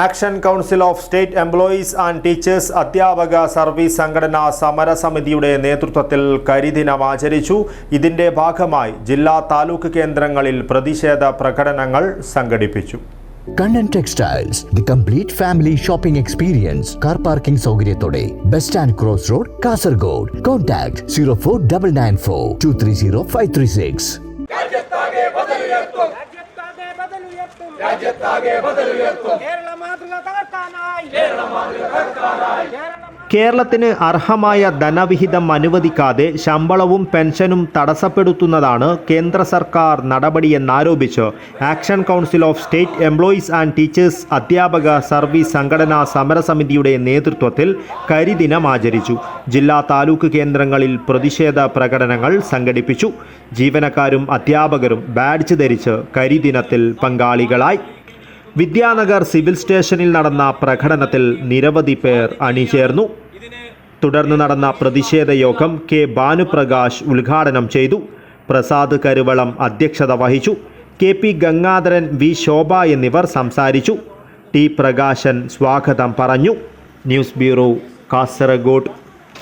Action council of state employees and teachers അധ്യാപക service സംഘടനാ സമരസമിതിയുടെ നേതൃത്വത്തിൽ കരിദിനം ആചരിച്ചു. ഇതിന്റെ ഭാഗമായി ജില്ലാ താലൂക്ക് കേന്ദ്രങ്ങളിൽ പ്രതിഷേധ പ്രകടനങ്ങൾ സംഘടിപ്പിച്ചു. Kannan textiles the complete family shopping experience car parking സൗകര്യത്തോടെ bus stand cross road Kasaragod. Contact zero four double nine four two three zero five three six ബദലുയർത്തും. രാജ്യത്താകെ ബദലുയർത്തും കേരള മാതൃക തകർക്കാനായി. കേരള മാതൃക തകർക്കാനായി. കേരളത്തിന് അർഹമായ ധനവിഹിതം അനുവദിക്കാതെ ശമ്പളവും പെൻഷനും തടസ്സപ്പെടുത്തുന്നതാണ് കേന്ദ്ര സർക്കാർ നടപടിയെന്നാരോപിച്ച് action council of state employees and teachers അധ്യാപക സർവീസ് സംഘടനാ സമരസമിതിയുടെ നേതൃത്വത്തിൽ കരിദിനം ആചരിച്ചു. ജില്ലാ താലൂക്ക് കേന്ദ്രങ്ങളിൽ പ്രതിഷേധ പ്രകടനങ്ങൾ സംഘടിപ്പിച്ചു. ജീവനക്കാരും അധ്യാപകരും ബാഡ്ജ് ധരിച്ച് കരിദിനത്തിൽ പങ്കാളികളായി. വിദ്യാനഗർ സിവിൽ സ്റ്റേഷനിൽ നടന്ന പ്രകടനത്തിൽ നിരവധി പേർ അണിചേർന്നു. തുടർന്ന് നടന്ന പ്രതിഷേധ യോഗം കെ ഭാനുപ്രകാശ് ഉദ്ഘാടനം ചെയ്തു. പ്രസാദ് കരുവളം അധ്യക്ഷത വഹിച്ചു. K P Gangadharan V Shobha എന്നിവർ സംസാരിച്ചു. ടി പ്രകാശൻ സ്വാഗതം പറഞ്ഞു. News bureau Kasaragod.